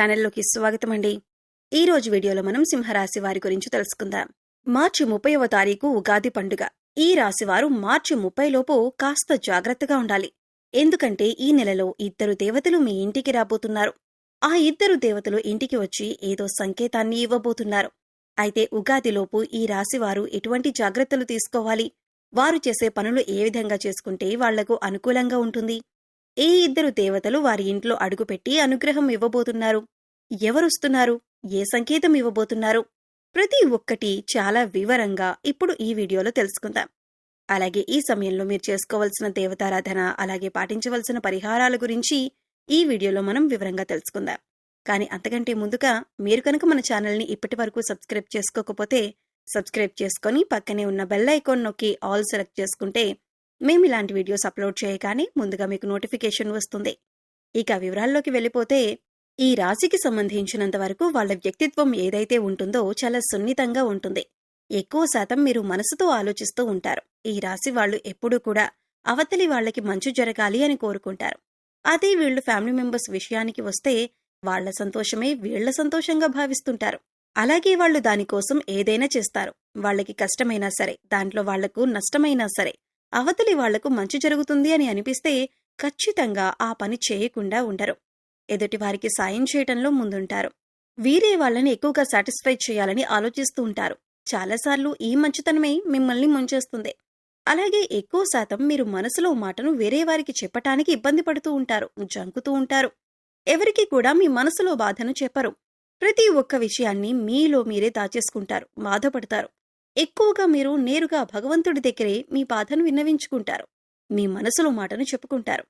ఛానల్లోకి స్వాగతం అండి ఈ రోజు వీడియోలో మనం సింహరాశి వారి గురించి తెలుసుకుందాం. మార్చి ముప్పైవ తారీఖు ఉగాది పండుగ. ఈ రాశివారు మార్చి ముప్పై లోపు కాస్త జాగ్రత్తగా ఉండాలి. ఎందుకంటే ఈ నెలలో ఇద్దరు దేవతలు మీ ఇంటికి రాబోతున్నారు. ఆ ఇద్దరు దేవతలు ఇంటికి వచ్చి ఏదో సంకేతాన్ని ఇవ్వబోతున్నారు. అయితే ఉగాదిలోపు ఈ రాశివారు ఎటువంటి జాగ్రత్తలు తీసుకోవాలి? వారు చేసే పనులు ఏ విధంగా చేసుకుంటే వాళ్ళకు అనుకూలంగా ఉంటుంది? ఏ ఇద్దరు దేవతలు వారి ఇంట్లో అడుగుపెట్టి అనుగ్రహం ఇవ్వబోతున్నారు? ఎవరొస్తున్నారు? ఏ సంకేతం ఇవ్వబోతున్నారు? ప్రతి ఒక్కటి చాలా వివరంగా ఇప్పుడు ఈ వీడియోలో తెలుసుకుందాం. అలాగే ఈ సమయంలో మీరు చేసుకోవాల్సిన దేవతారాధన అలాగే పాటించవలసిన పరిహారాల గురించి ఈ వీడియోలో మనం వివరంగా తెలుసుకుందాం. కానీ అంతకంటే ముందుగా మీరు కనుక మన ఛానల్ని ఇప్పటి వరకు సబ్స్క్రైబ్ చేసుకోకపోతే సబ్స్క్రైబ్ చేసుకొని పక్కనే ఉన్న బెల్ ఐకాన్ నొక్కి ఆల్ సెలెక్ట్ చేసుకుంటే మేము ఇలాంటి వీడియోస్ అప్లోడ్ చేయగానే ముందుగా మీకు నోటిఫికేషన్ వస్తుంది. ఇక వివరాల్లోకి వెళ్ళిపోతే ఈ రాశికి సంబంధించినంత వరకు వాళ్ళ వ్యక్తిత్వం ఏదైతే ఉంటుందో చాలా సున్నితంగా ఉంటుంది. ఎక్కువ శాతం మీరు మనసుతో ఆలోచిస్తూ ఉంటారు. ఈ రాశి వాళ్ళు ఎప్పుడూ కూడా అవతలి వాళ్ళకి మంచు జరగాలి అని కోరుకుంటారు. అదే వీళ్ళు ఫ్యామిలీ మెంబర్స్ విషయానికి వస్తే వాళ్ళ సంతోషమే వీళ్ళ సంతోషంగా భావిస్తుంటారు. అలాగే వాళ్ళు దానికోసం ఏదైనా చేస్తారు. వాళ్ళకి కష్టమైనా సరే దాంట్లో వాళ్ళకు నష్టమైనా సరే అవతలి వాళ్ళకు మంచి జరుగుతుంది అని అనిపిస్తే ఖచ్చితంగా ఆ పని చేయకుండా ఉండరు. ఎదుటి వారికి సాయం చేయటంలో ముందుంటారు. వీరే వాళ్ళని ఎక్కువగా సాటిస్ఫై చేయాలని ఆలోచిస్తూ ఉంటారు. చాలాసార్లు ఈ మంచితనమే మిమ్మల్ని ముంచేస్తుంది. అలాగే ఎక్కువ శాతం మీరు మనసులో మాటను వేరే వారికి చెప్పటానికి ఇబ్బంది పడుతూ ఉంటారు జంకుతూ ఉంటారు. ఎవరికి కూడా మీ మనసులో బాధను చెప్పరు. ప్రతి ఒక్క విషయాన్ని మీలో మీరే దాచేసుకుంటారు బాధపడతారు. ఎక్కువగా మీరు నేరుగా భగవంతుడి దగ్గరే మీ బాధను విన్నవించుకుంటారు. మీ మనసులో మాటను చెప్పుకుంటారు.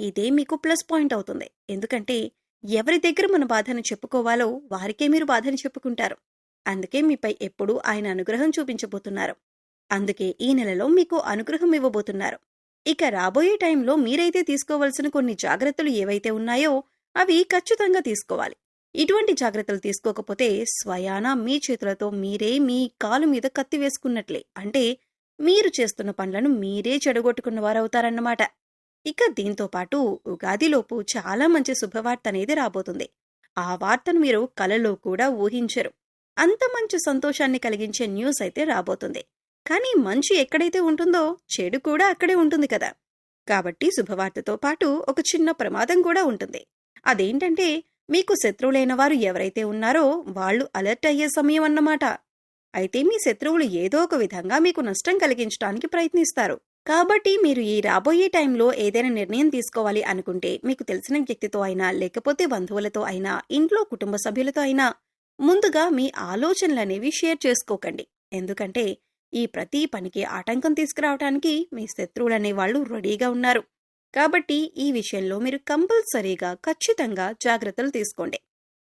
ఇదే మీకు ప్లస్ పాయింట్ అవుతుంది. ఎందుకంటే ఎవరి దగ్గర మన బాధను చెప్పుకోవాలో వారికే మీరు బాధను చెప్పుకుంటారు. అందుకే మీపై ఎప్పుడూ ఆయన అనుగ్రహం చూపించబోతున్నారు. అందుకే ఈ నెలలో మీకు అనుగ్రహం ఇవ్వబోతున్నారు. ఇక రాబోయే టైంలో మీరైతే తీసుకోవాల్సిన కొన్ని జాగ్రత్తలు ఏవైతే ఉన్నాయో అవి ఖచ్చితంగా తీసుకోవాలి. ఇటువంటి జాగ్రత్తలు తీసుకోకపోతే స్వయాన మీ చేతులతో మీరే మీ కాలు మీద కత్తి వేసుకున్నట్లే. అంటే మీరు చేస్తున్న పనులను మీరే చెడగొట్టుకున్న వారవుతారన్నమాట. ఇక దీంతో పాటు ఉగాదిలోపు చాలా మంచి శుభవార్త అనేది రాబోతుంది. ఆ వార్తను మీరు కలలో కూడా ఊహించరు. అంత మంచి సంతోషాన్ని కలిగించే న్యూస్ అయితే రాబోతుంది. కానీ మంచి ఎక్కడైతే ఉంటుందో చెడు కూడా అక్కడే ఉంటుంది కదా. కాబట్టి శుభవార్తతో పాటు ఒక చిన్న ప్రమాదం కూడా ఉంటుంది. అదేంటంటే మీకు శత్రువులైన వారు ఎవరైతే ఉన్నారో వాళ్ళు అలర్ట్ అయ్యే సమయం అన్నమాట. అయితే మీ శత్రువులు ఏదో ఒక విధంగా మీకు నష్టం కలిగించడానికి ప్రయత్నిస్తారు. కాబట్టి మీరు ఈ రాబోయే టైంలో ఏదైనా నిర్ణయం తీసుకోవాలి అనుకుంటే మీకు తెలిసిన వ్యక్తితో అయినా లేకపోతే బంధువులతో అయినా ఇంట్లో కుటుంబ సభ్యులతో అయినా ముందుగా మీ ఆలోచనలనేవి షేర్ చేసుకోకండి. ఎందుకంటే ఈ ప్రతి పనికి ఆటంకం తీసుకురావడానికి మీ శత్రువులనే వాళ్ళు రెడీగా ఉన్నారు. కాబట్టి ఈ విషయంలో మీరు కంపల్సరీగా ఖచ్చితంగా జాగ్రత్తలు తీసుకోండి.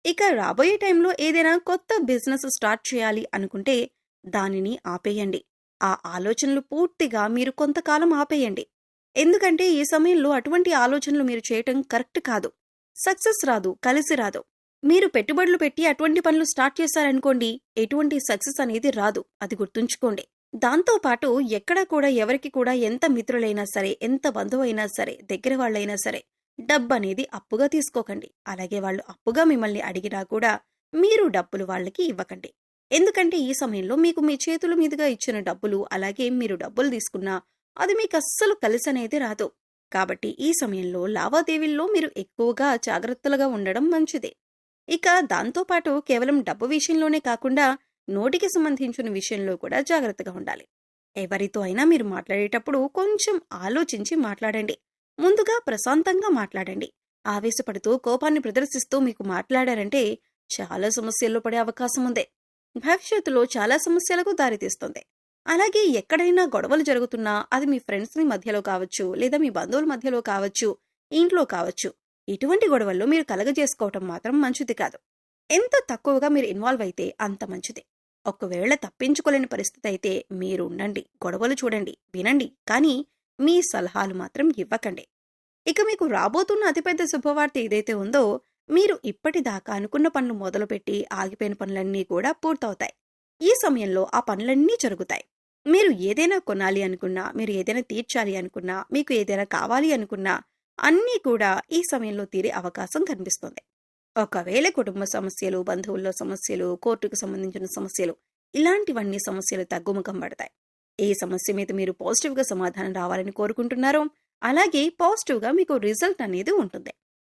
ఇక రాబోయే టైంలో ఏదైనా కొత్త బిజినెస్ స్టార్ట్ చేయాలి అనుకుంటే దానిని ఆపేయండి. ఆ ఆలోచనలు పూర్తిగా మీరు కొంతకాలం ఆపేయండి. ఎందుకంటే ఈ సమయంలో అటువంటి ఆలోచనలు మీరు చేయటం కరెక్ట్ కాదు. సక్సెస్ రాదు కలిసి రాదు. మీరు పెట్టుబడులు పెట్టి అటువంటి పనులు స్టార్ట్ చేశారనుకోండి ఎటువంటి సక్సెస్ అనేది రాదు. అది గుర్తుంచుకోండి. దాంతోపాటు ఎక్కడా కూడా ఎవరికి కూడా ఎంత మిత్రులైనా సరే ఎంత బంధువైనా సరే దగ్గర వాళ్ళైనా సరే డబ్బు అనేది అప్పుగా తీసుకోకండి. అలాగే వాళ్ళు అప్పుగా మిమ్మల్ని అడిగినా కూడా మీరు డబ్బులు వాళ్ళకి ఇవ్వకండి. ఎందుకంటే ఈ సమయంలో మీకు మీ చేతుల మీదుగా ఇచ్చిన డబ్బులు అలాగే మీరు డబ్బులు తీసుకున్నా అది మీకు అస్సలు కలిసి అనేది రాదు. కాబట్టి ఈ సమయంలో లావాదేవీల్లో మీరు ఎక్కువగా జాగ్రత్తలుగా ఉండడం మంచిది. ఇక దాంతోపాటు కేవలం డబ్బు విషయంలోనే కాకుండా నోటికి సంబంధించిన విషయంలో కూడా జాగ్రత్తగా ఉండాలి. ఎవరితో అయినా మీరు మాట్లాడేటప్పుడు కొంచెం ఆలోచించి మాట్లాడండి. ముందుగా ప్రశాంతంగా మాట్లాడండి. ఆవేశపడుతూ కోపాన్ని ప్రదర్శిస్తూ మీకు మాట్లాడారంటే చాలా సమస్యల్లో పడే అవకాశం ఉంది. భవిష్యత్తులో చాలా సమస్యలకు దారితీస్తుంది అలాగే ఎక్కడైనా గొడవలు జరుగుతున్నా అది మీ ఫ్రెండ్స్ని మధ్యలో కావచ్చు లేదా మీ బంధువుల మధ్యలో కావచ్చు ఇంట్లో కావచ్చు. ఇటువంటి గొడవల్లో మీరు కలగజేసుకోవటం మాత్రం మంచిది కాదు. ఎంత తక్కువగా మీరు ఇన్వాల్వ్ అయితే అంత మంచిది. ఒకవేళ తప్పించుకోలేని పరిస్థితి అయితే మీరు ఉండండి గొడవలు చూడండి వినండి కానీ మీ సలహాలు మాత్రం ఇవ్వకండి. ఇక మీకు రాబోతున్న అతిపెద్ద శుభవార్త ఏదైతే ఉందో మీరు ఇప్పటిదాకా అనుకున్న పనులు మొదలుపెట్టి ఆగిపోయిన పనులన్నీ కూడా పూర్తవుతాయి. ఈ సమయంలో ఆ పనులన్నీ జరుగుతాయి. మీరు ఏదైనా కొనాలి అనుకున్నా మీరు ఏదైనా తీర్చాలి అనుకున్నా మీకు ఏదైనా కావాలి అనుకున్నా అన్నీ కూడా ఈ సమయంలో తీరే అవకాశం కనిపిస్తుంది. ఒకవేళ కుటుంబ సమస్యలు బంధువుల్లో సమస్యలు కోర్టుకు సంబంధించిన సమస్యలు ఇలాంటివన్నీ సమస్యలు తగ్గుముఖం పడతాయి. ఏ సమస్య మీద మీరు పాజిటివ్గా సమాధానం రావాలని కోరుకుంటున్నారో అలాగే పాజిటివ్గా మీకు రిజల్ట్ అనేది ఉంటుంది.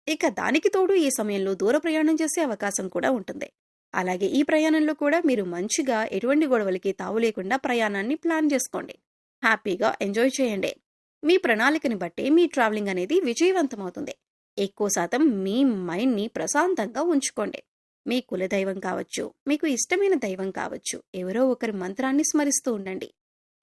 ఇక దానికి తోడు ఈ సమయంలో దూర ప్రయాణం చేసే అవకాశం కూడా ఉంటుంది. అలాగే ఈ ప్రయాణంలో కూడా మీరు మంచిగా ఎటువంటి గొడవలకి తావు లేకుండా ప్రయాణాన్ని ప్లాన్ చేసుకోండి. హ్యాపీగా ఎంజాయ్ చేయండి. మీ ప్రణాళికని బట్టి మీ ట్రావెలింగ్ అనేది విజయవంతమవుతుంది. ఎక్కువ శాతం మీ మైండ్ని ప్రశాంతంగా ఉంచుకోండి. మీ కులదైవం కావచ్చు మీకు ఇష్టమైన దైవం కావచ్చు ఎవరో ఒకరి మంత్రాన్ని స్మరిస్తూ ఉండండి.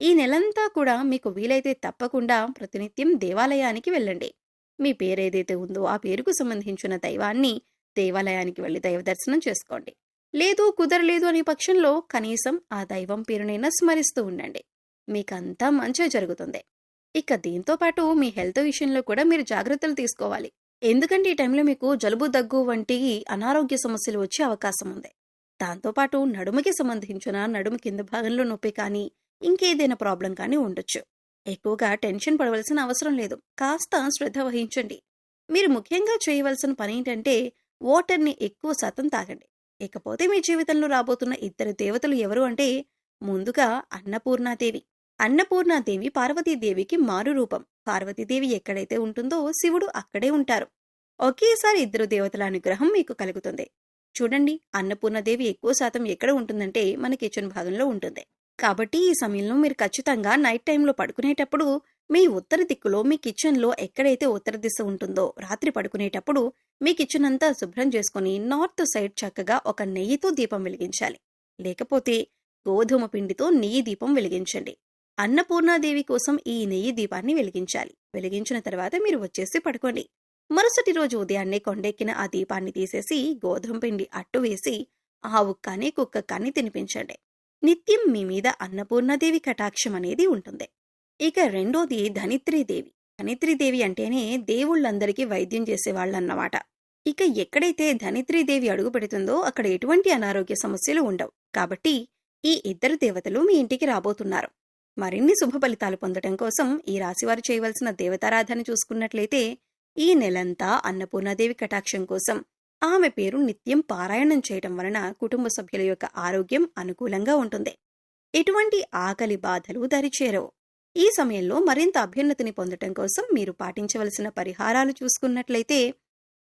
ఈ నెలంతా కూడా మీకు వీలైతే తప్పకుండా ప్రతినిత్యం దేవాలయానికి వెళ్ళండి. మీ పేరేదైతే ఉందో ఆ పేరుకు సంబంధించిన దైవాన్ని దేవాలయానికి వెళ్ళి దైవ దర్శనం చేసుకోండి. లేదు కుదరలేదు అనే పక్షంలో కనీసం ఆ దైవం పేరునైనా స్మరిస్తూ ఉండండి. మీకంతా మంచి జరుగుతుంది. ఇక దీంతో పాటు మీ హెల్త్ విషయంలో కూడా మీరు జాగ్రత్తలు తీసుకోవాలి. ఎందుకంటే ఈ టైంలో మీకు జలుబు దగ్గు వంటి అనారోగ్య సమస్యలు వచ్చే అవకాశం ఉంది. దాంతోపాటు నడుముకి సంబంధించిన నడుము కింద భాగంలో నొప్పి కానీ ఇంకేదైనా ప్రాబ్లం కానీ ఉండొచ్చు. ఎక్కువగా టెన్షన్ పడవలసిన అవసరం లేదు. కాస్త శ్రద్ధ వహించండి. మీరు ముఖ్యంగా చేయవలసిన పని ఏంటంటే వాటర్ని ఎక్కువ శాతం తాగండి. ఇకపోతే మీ జీవితంలో రాబోతున్న ఇద్దరు దేవతలు ఎవరు అంటే ముందుగా అన్నపూర్ణాదేవి. అన్నపూర్ణాదేవి పార్వతీదేవికి మారు రూపం. పార్వతీదేవి ఎక్కడైతే ఉంటుందో శివుడు అక్కడే ఉంటారు. ఒకేసారి ఇద్దరు దేవతల అనుగ్రహం మీకు కలుగుతుంది. చూడండి అన్నపూర్ణదేవి ఎక్కువ శాతం ఎక్కడ ఉంటుందంటే మన కిచెన్ భాగంలో ఉంటుంది. కాబట్టి ఈ సమయంలో మీరు ఖచ్చితంగా నైట్ టైంలో పడుకునేటప్పుడు మీ ఉత్తర దిక్కులో మీ కిచెన్లో ఎక్కడైతే ఉత్తర దిశ ఉంటుందో రాత్రి పడుకునేటప్పుడు మీ కిచెన్ అంతా శుభ్రం చేసుకుని నార్త్ సైడ్ చక్కగా ఒక నెయ్యితో దీపం వెలిగించాలి. లేకపోతే గోధుమ పిండితో నెయ్యి దీపం వెలిగించండి. అన్నపూర్ణాదేవి కోసం ఈ నెయ్యి దీపాన్ని వెలిగించాలి. వెలిగించిన తర్వాత మీరు వచ్చేసి పడుకోండి. మరుసటి రోజు ఉదయాన్నే కొండెక్కిన ఆ దీపాన్ని తీసేసి గోధుమ పిండి అట్టు వేసి ఆవు కానీ కుక్క కానీ తినిపించండి. నిత్యం మీ మీద అన్నపూర్ణాదేవి కటాక్షం అనేది ఉంటుంది. ఇక రెండోది ధనిత్రీదేవి ధనిత్రీదేవి అంటేనే దేవుళ్ళందరికీ వైద్యం చేసేవాళ్ళన్నమాట ఇక ఎక్కడైతే ధనిత్రీదేవి అడుగు పెడుతుందో అక్కడ ఎటువంటి అనారోగ్య సమస్యలు ఉండవు. కాబట్టి ఈ ఇద్దరు దేవతలు మీ ఇంటికి రాబోతున్నారు. మరిన్ని శుభ ఫలితాలు పొందటం కోసం ఈ రాశివారు చేయవలసిన దేవతారాధన చూసుకున్నట్లయితే ఈ నెలంతా అన్నపూర్ణాదేవి కటాక్షం కోసం ఆమె పేరు నిత్యం పారాయణం చేయటం వలన కుటుంబ సభ్యుల యొక్క ఆరోగ్యం అనుకూలంగా ఉంటుంది. ఎటువంటి ఆకలి బాధలు దరిచేరవు. ఈ సమయంలో మరింత అభ్యున్నతిని పొందటం కోసం మీరు పాటించవలసిన పరిహారాలు చూసుకున్నట్లయితే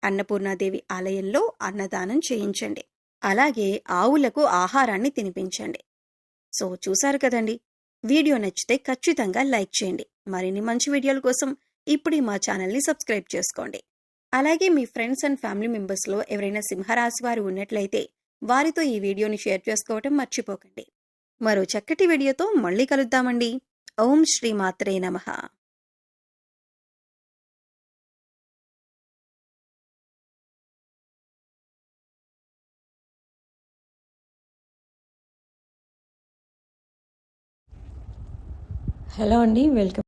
అన్నపూర్ణాదేవి ఆలయంలో అన్నదానం చేయించండి. అలాగే ఆవులకు ఆహారాన్ని తినిపించండి. సో చూశారు కదండి. వీడియో నచ్చితే ఖచ్చితంగా లైక్ చేయండి. మరిన్ని మంచి వీడియోల కోసం ఇప్పుడే మా ఛానల్ని సబ్స్క్రైబ్ చేసుకోండి. అలాగే మీ ఫ్రెండ్స్ అండ్ ఫ్యామిలీ మెంబర్స్లో ఎవరైనా సింహరాశి వారు ఉన్నట్లయితే వారితో ఈ వీడియోని షేర్ చేసుకోవటం మర్చిపోకండి. మరో చక్కటి వీడియోతో మళ్ళీ కలుద్దామండి. ఓం శ్రీ మాత్రే నమః. హలో అండి వెల్కమ్.